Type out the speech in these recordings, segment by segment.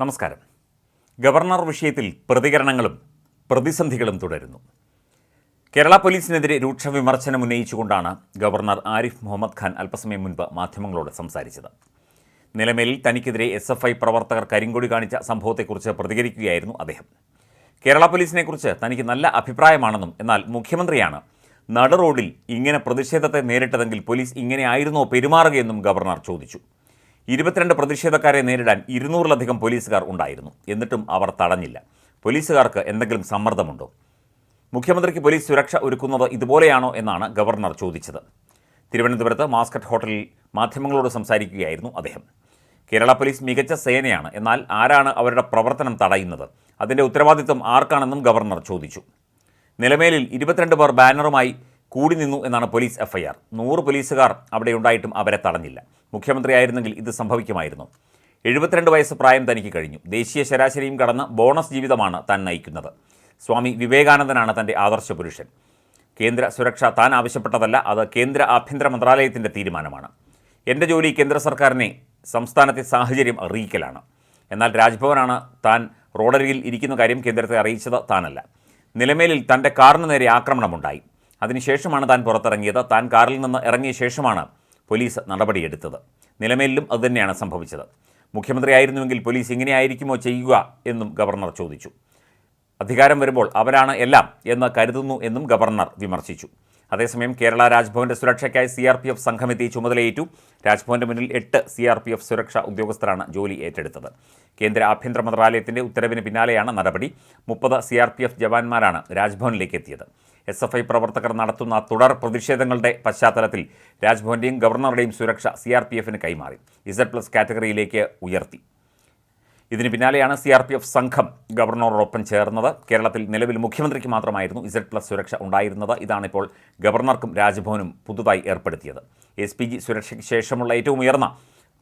നമസ്കാരം. ഗവർണർ വിഷയത്തിൽ പ്രതികരണങ്ങളും പ്രതിസന്ധികളും തുടരുന്നു. കേരള പോലീസിനെതിരെ രൂക്ഷ വിമർശനം ഉന്നയിച്ചുകൊണ്ടാണ് ഗവർണർ ആരിഫ് മുഹമ്മദ് ഖാൻ അല്പസമയം മുൻപ് മാധ്യമങ്ങളോട് സംസാരിച്ചത്. നിലമേലിൽ തനിക്കെതിരെ എസ് എഫ് ഐ പ്രവർത്തകർ കരിങ്കൊടി കാണിച്ച സംഭവത്തെക്കുറിച്ച് പ്രതികരിക്കുകയായിരുന്നു അദ്ദേഹം. കേരള പോലീസിനെക്കുറിച്ച് തനിക്ക് നല്ല അഭിപ്രായമാണെന്നും എന്നാൽ മുഖ്യമന്ത്രിയാണ് നട റോഡിൽ ഇങ്ങനെ പ്രതിഷേധത്തെ നേരിട്ടതെങ്കിൽ പോലീസ് ഇങ്ങനെയായിരുന്നോ പെരുമാറുകയെന്നും ഗവർണർ ചോദിച്ചു. ഇരുപത്തിരണ്ട് പ്രതിഷേധക്കാരെ നേരിടാൻ ഇരുന്നൂറിലധികം പോലീസുകാർ ഉണ്ടായിരുന്നു. എന്നിട്ടും അവർ തടഞ്ഞില്ല. പോലീസുകാർക്ക് എന്തെങ്കിലും സമ്മർദ്ദമുണ്ടോ? മുഖ്യമന്ത്രിക്ക് പോലീസ് സുരക്ഷ ഒരുക്കുന്നത് ഇതുപോലെയാണോ എന്നാണ് ഗവർണർ ചോദിച്ചത്. തിരുവനന്തപുരത്ത് മാസ്കറ്റ് ഹോട്ടലിൽ മാധ്യമങ്ങളോട് സംസാരിക്കുകയായിരുന്നു അദ്ദേഹം. കേരള പോലീസ് മികച്ച സേനയാണ്. എന്നാൽ ആരാണ് അവരുടെ പ്രവർത്തനം തടയുന്നത്? അതിന്റെ ഉത്തരവാദിത്വം ആർക്കാണെന്നും ഗവർണർ ചോദിച്ചു. നിലമേലിൽ ഇരുപത്തിരണ്ട് പേർ ബാനറുമായി കൂടി നിന്നു എന്നാണ് പോലീസ് എഫ്ഐആർ. നൂറ് പോലീസുകാർ അവിടെ ഉണ്ടായിട്ടും അവരെ തടഞ്ഞില്ല. മുഖ്യമന്ത്രിയായിരുന്നെങ്കിൽ ഇത് സംഭവിക്കുമായിരുന്നു. എഴുപത്തിരണ്ട് വയസ്സ് പ്രായം തനിക്ക് കഴിഞ്ഞു. ദേശീയ ശരാശരിയും കടന്ന് ബോണസ് ജീവിതമാണ് താൻ നയിക്കുന്നത്. സ്വാമി വിവേകാനന്ദനാണ് തന്റെ ആദർശ പുരുഷൻ. കേന്ദ്ര സുരക്ഷ താൻ ആവശ്യപ്പെട്ടതല്ല അത് കേന്ദ്ര ആഭ്യന്തര മന്ത്രാലയത്തിന്റെ തീരുമാനമാണ്. എന്റെ ജോലി കേന്ദ്ര സർക്കാരിനെ സംസ്ഥാനത്തെ സാഹചര്യം അറിയിക്കലാണ്. എന്നാൽ രാജ്ഭവനാണ് താൻ റോഡരികിൽ ഇരിക്കുന്ന കാര്യം കേന്ദ്രത്തെ അറിയിച്ചത് താനല്ല. നിലമേലിൽ തന്റെ കാറിന് നേരെ ആക്രമണമുണ്ടായി. അതിനുശേഷമാണ് താൻ പുറത്തിറങ്ങിയത്. താൻ കാറിൽ നിന്ന് ഇറങ്ങിയ ശേഷമാണ് പോലീസ് നടപടിയെടുത്തത്. നിലമേലിലും അതുതന്നെയാണ് സംഭവിച്ചത്. മുഖ്യമന്ത്രിയായിരുന്നുവെങ്കിൽ പോലീസ് ഇങ്ങനെയായിരിക്കുമോ ചെയ്യുക എന്നും ഗവർണർ ചോദിച്ചു. അധികാരം വരുമ്പോൾ അവരാണ് എല്ലാം എന്ന് കരുതുന്നു എന്നും ഗവർണർ വിമർശിച്ചു. അതേസമയം കേരള രാജ്ഭവന്റെ സുരക്ഷയ്ക്കായി സി ആർ പി എഫ് സംഘമെത്തി ചുമതലയേറ്റു. രാജ്ഭവന്റെ മുന്നിൽ എട്ട് സി ആർ പി എഫ് സുരക്ഷാ ഉദ്യോഗസ്ഥരാണ് ജോലി ഏറ്റെടുത്തത്. കേന്ദ്ര ആഭ്യന്തര മന്ത്രാലയത്തിന്റെ ഉത്തരവിന് പിന്നാലെയാണ് നടപടി. മുപ്പത് സി ആർ പി എഫ് ജവാന്മാരാണ് രാജ്ഭവനിലേക്ക് എത്തിയത്. എസ് എഫ് ഐ പ്രവർത്തകർ നടത്തുന്ന തുടർ പ്രതിഷേധങ്ങളുടെ പശ്ചാത്തലത്തിൽ രാജ്ഭവന്റെയും ഗവർണറുടെയും സുരക്ഷ സി ആർ പി എഫിന് കൈമാറി. ഇസഡ് പ്ലസ് കാറ്റഗറിയിലേക്ക് ഉയർത്തി. ഇതിന് പിന്നാലെയാണ് സി ആർ പി എഫ് സംഘം ഗവർണറോടൊപ്പം ചേർന്നത്. കേരളത്തിൽ നിലവിൽ മുഖ്യമന്ത്രിക്ക് മാത്രമായിരുന്നു ഇസഡ് പ്ലസ് സുരക്ഷ ഉണ്ടായിരുന്നത്. ഇതാണിപ്പോൾ ഗവർണർക്കും രാജ്ഭവനും പുതുതായി ഏർപ്പെടുത്തിയത്. എസ് പി ജി സുരക്ഷയ്ക്ക് ശേഷമുള്ള ഏറ്റവും ഉയർന്ന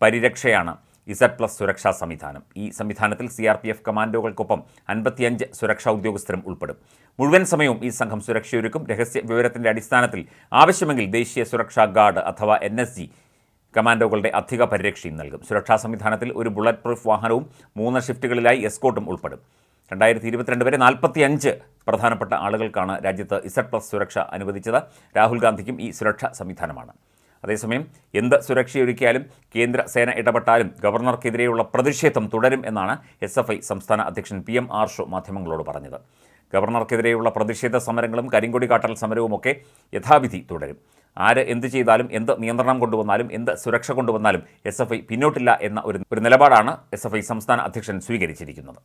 പരിരക്ഷയാണ് ഇസഡ് പ്ലസ് സുരക്ഷാ സംവിധാനം. ഈ സംവിധാനത്തിൽ സി ആർ പി എഫ് കമാൻഡോകൾക്കൊപ്പം അൻപത്തിയഞ്ച് സുരക്ഷാ ഉദ്യോഗസ്ഥരും ഉൾപ്പെടും. മുഴുവൻ സമയവും ഈ സംഘം സുരക്ഷയൊരുക്കും. രഹസ്യ വിവരത്തിന്റെ അടിസ്ഥാനത്തിൽ ആവശ്യമെങ്കിൽ ദേശീയ സുരക്ഷാ ഗാർഡ് അഥവാ എൻ എസ് ജി കമാൻഡോകളുടെ അധിക പരിരക്ഷയും നൽകും. സുരക്ഷാ സംവിധാനത്തിൽ ഒരു ബുള്ളറ്റ് പ്രൂഫ് വാഹനവും മൂന്ന് ഷിഫ്റ്റുകളിലായി എസ്കോട്ടും ഉൾപ്പെടും. രണ്ടായിരത്തി ഇരുപത്തിരണ്ട് വരെ നാൽപ്പത്തിയഞ്ച് പ്രധാനപ്പെട്ട ആളുകൾക്കാണ് രാജ്യത്ത് ഇസഡ് പ്ലസ് സുരക്ഷ അനുവദിച്ചത്. രാഹുൽ ഗാന്ധിക്കും ഈ സുരക്ഷാ സംവിധാനമാണ്. അതേസമയം എന്ത് സുരക്ഷയൊരുക്കിയാലും കേന്ദ്ര സേന ഇടപെട്ടാലും ഗവർണർക്കെതിരെയുള്ള പ്രതിഷേധം തുടരും എന്നാണ് എസ് എഫ് ഐ സംസ്ഥാന അധ്യക്ഷൻ പി എം ആർഷോ മാധ്യമങ്ങളോട് പറഞ്ഞത്. ഗവർണർക്കെതിരെയുള്ള പ്രതിഷേധ സമരങ്ങളും കരിങ്കൊടി കാട്ടൽ സമരവുമൊക്കെ യഥാവിധി തുടരും. ആര് എന്ത് ചെയ്താലും എന്ത് നിയന്ത്രണം കൊണ്ടുവന്നാലും എന്ത് സുരക്ഷ കൊണ്ടുവന്നാലും എസ് എഫ് ഐ പിന്നോട്ടില്ല എന്ന ഒരു നിലപാടാണ് എസ് എഫ് ഐ സംസ്ഥാന അധ്യക്ഷൻ സ്വീകരിച്ചിരിക്കുന്നത്.